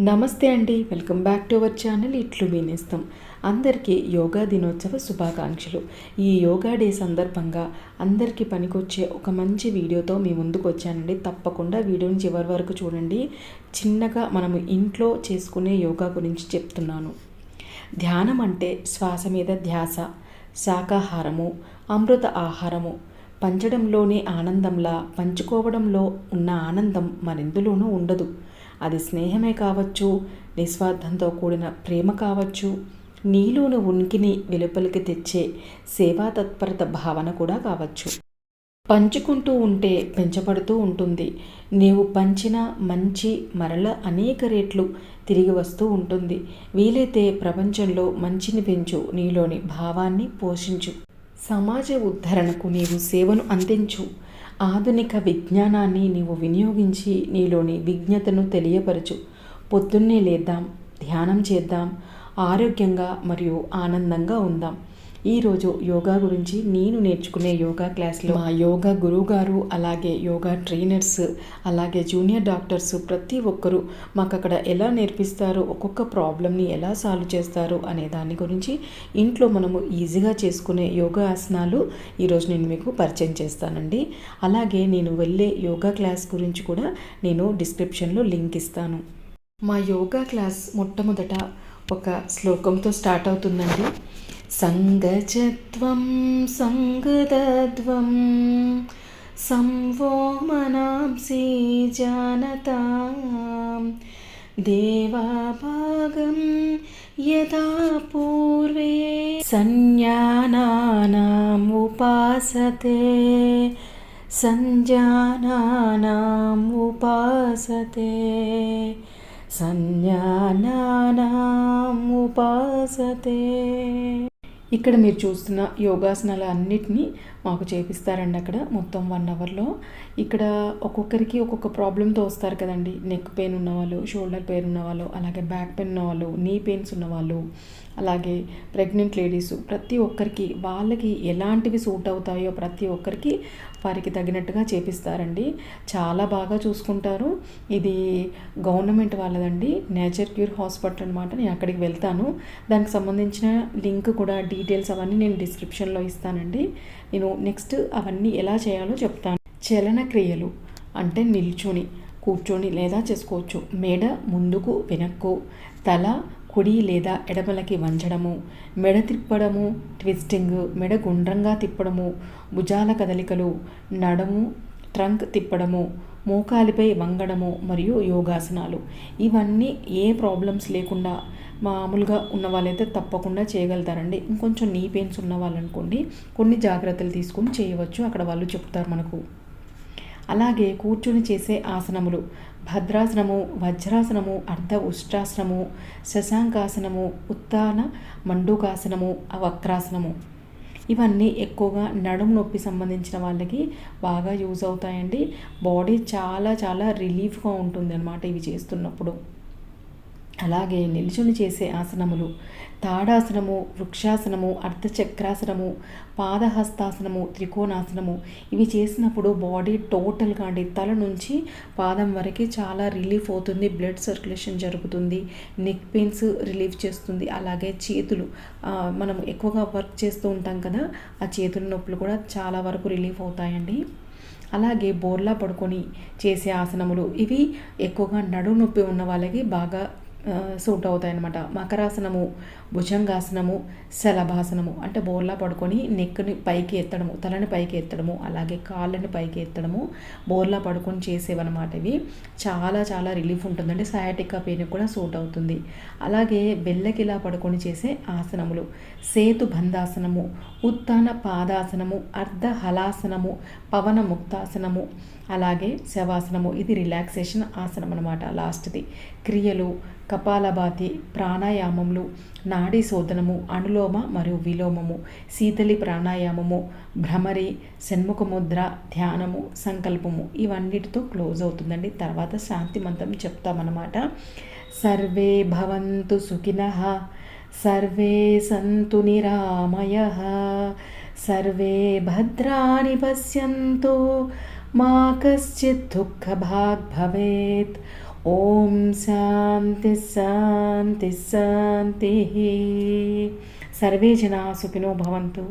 నమస్తే అండి. Welcome back to our channel ఇట్లు వినేస్తాం. అందరికీ యోగా దినోత్సవ శుభాకాంక్షలు. ఈ యోగా డే సందర్భంగా అందరికీ పనికొచ్చే ఒక మంచి వీడియోతో మీ ముందుకు వచ్చానండి. తప్పకుండా వీడియోని చివరి వరకు చూడండి. చిన్నగా మనము ఇంట్లో చేసుకునే యోగా గురించి చెప్తున్నాను. ధ్యానం అంటే శ్వాస మీద ధ్యాస శాకాహారము అమృత ఆహారము పంచడంలోనే ఆనందంలా పంచుకోవడంలో ఉన్న ఆనందం మరెందులోనూ ఉండదు. అది స్నేహమే కావచ్చు నిస్వార్థంతో కూడిన ప్రేమ కావచ్చు. నీలోని ఉనికిని వెలుపలికి తెచ్చే సేవా తత్పరత భావన కూడా కావచ్చు. పంచుకుంటూ ఉంటే పెంచబడుతూ ఉంటుంది. నీవు పంచిన మంచి మరల అనేక రేట్లు తిరిగి వస్తూ ఉంటుంది. వీలైతే ప్రపంచంలో మంచిని పెంచు నీలోని భావాన్ని పోషించు. సమాజ ఉద్ధరణకు నీవు సేవను అందించు. ఆధునిక విజ్ఞానాన్ని నీవు వినియోగించి నీలోని విజ్ఞతను తెలియపరచు. పొద్దున్నే లేద్దాం ధ్యానం చేద్దాం ఆరోగ్యంగా మరియు ఆనందంగా ఉందాం. ఈరోజు యోగా గురించి నేను నేర్చుకునే యోగా క్లాస్లో మా యోగా గురువు గారు అలాగే యోగా ట్రైనర్స్ అలాగే జూనియర్ డాక్టర్స్ ప్రతి ఒక్కరూ మాకు అక్కడ ఎలా నేర్పిస్తారు ఒక్కొక్క ప్రాబ్లమ్ని ఎలా సాల్వ్ చేస్తారు అనే దాని గురించి ఇంట్లో మనము ఈజీగా చేసుకునే యోగా ఆసనాలు ఈరోజు నేను మీకు పరిచయం చేస్తానండి. అలాగే నేను వెళ్ళే యోగా క్లాస్ గురించి కూడా నేను డిస్క్రిప్షన్లో లింక్ ఇస్తాను. మా యోగా క్లాస్ మొట్టమొదట ఒక శ్లోకంతో స్టార్ట్ అవుతుందండి. सङ्गजत्वं सङ्गतत्वं संवो मनांसि जानतां देवाभागं यदा पूर्वे संज्ञानानामुपासते सञ्जानानामुपासते संज्ञानानामुपासते ఇక్కడ మీరు చూస్తున్న యోగాసనాలు అన్నిటినీ మాకు చేపిస్తారండి అక్కడ మొత్తం వన్ అవర్లో ఇక్కడ ఒక్కొక్కరికి ఒక్కొక్క ప్రాబ్లంతో వస్తారు కదండి. నెక్ పెయిన్ ఉన్నవాళ్ళు షోల్డర్ పెయిన్ ఉన్నవాళ్ళు అలాగే బ్యాక్ పెయిన్ ఉన్నవాళ్ళు నీ పెయిన్స్ ఉన్నవాళ్ళు. అలాగే ప్రెగ్నెంట్ లేడీస్ ప్రతి ఒక్కరికి వాళ్ళకి ఎలాంటివి సూట్ అవుతాయో ప్రతి ఒక్కరికి వారికి తగినట్టుగా చేపిస్తారండి. చాలా బాగా చూసుకుంటారు. ఇది గవర్నమెంట్ వాళ్ళదండి. నేచర్ క్యూర్ హాస్పిటల్ అనమాట నేను అక్కడికి వెళ్తాను. దానికి సంబంధించిన లింక్ కూడా డీటెయిల్స్ అవన్నీ నేను డిస్క్రిప్షన్లో ఇస్తానండి. నేను నెక్స్ట్ అవన్నీ ఎలా చేయాలో చెప్తాను. చలన క్రియలు అంటే నిల్చొని కూర్చొని లేదా చేసుకోవచ్చు. మెడ ముందుకు వెనక్కు తల కుడి లేదా ఎడమలకి వంచడము మెడ తిప్పడము ట్విస్టింగ్ మెడ గుండ్రంగా తిప్పడము భుజాల కదలికలు నడము ట్రంక్ తిప్పడము మోకాలిపై వంగడము మరియు యోగాసనాలు. ఇవన్నీ ఏ ప్రాబ్లమ్స్ లేకుండా మామూలుగా ఉన్న వాళ్ళైతే తప్పకుండా చేయగలుగుతారండి. ఇంకొంచెం నీ పెయిన్స్ ఉన్న వాళ్ళనుకోండి కొన్ని జాగ్రత్తలు తీసుకొని చేయవచ్చు. అక్కడ వాళ్ళు చెప్తారు మనకు. అలాగే కూర్చుని చేసే ఆసనములు. భద్రాసనము వజ్రాసనము అర్ధ ఉష్టాసనము శశాంకాసనము ఉత్తాన మండుకాసనము వక్రాసనము. ఇవన్నీ ఎక్కువగా నడుము నొప్పి సంబంధించిన వాళ్ళకి బాగా యూజ్ అవుతాయండి. బాడీ చాలా చాలా రిలీఫ్గా ఉంటుంది అనమాట ఇవి చేస్తున్నప్పుడు. అలాగే నిల్చుని చేసే ఆసనములు. తాడాసనము వృక్షాసనము అర్ధచక్రాసనము పాదహస్తాసనము త్రికోణాసనము. ఇవి చేసినప్పుడు బాడీ టోటల్గా అండి తల నుంచి పాదం వరకు చాలా రిలీఫ్ అవుతుంది బ్లడ్ సర్క్యులేషన్ జరుగుతుంది నెక్ పెయిన్స్ రిలీఫ్ చేస్తుంది అలాగే చేతులు. మనం ఎక్కువగా వర్క్ చేస్తూ ఉంటాం కదా ఆ చేతుల నొప్పులు కూడా చాలా వరకు రిలీఫ్ అవుతాయండి. అలాగే బోర్లా పడుకొని చేసే ఆసనములు. ఇవి ఎక్కువగా నడుము నొప్పి ఉన్న వాళ్ళకి బాగా సూట్ అవుతాయి అనమాట మకరాసనము భుజంగాసనము శలభాసనము అంటే బోర్లా పడుకొని నెక్ని పైకి ఎత్తడము తలని పైకి ఎత్తడము అలాగే కాళ్ళని పైకి ఎత్తడము బోర్లా పడుకొని చేసేవన్నమాట ఇవి. చాలా చాలా రిలీఫ్ ఉంటుందండి. సయాటికా పెయిన్ కూడా సూట్ అవుతుంది అలాగే బెల్లకిలా పడుకొని చేసే ఆసనములు. సేతు బంధాసనము ఉత్తాన పాదాసనము అర్ధ హలాసనము పవన ముక్తాసనము అలాగే శవాసనము. ఇది రిలాక్సేషన్ ఆసనం అనమాట లాస్ట్ది. క్రియలు కపాలభాతి ప్రాణాయామములు నాడీ శోధనము అనులోమ మరియు విలోమము శీతలి ప్రాణాయామము భ్రమరి షణ్ముఖముద్ర ధ్యానము సంకల్పము ఇవన్నిటితో క్లోజ్ అవుతుందండి. తర్వాత శాంతి మంత్రం చెప్తామన్నమాట. సర్వే భవంతు సుఖిన సర్వే సంతు నిరామయ సర్వే భద్రాని పశ్యంతు మా కశ్చిత్ దుఃఖభాగ్ భవేత్ ఓం శాంతి శాంతి శాంతి. సర్వే జనా సుఖినో భవంతు.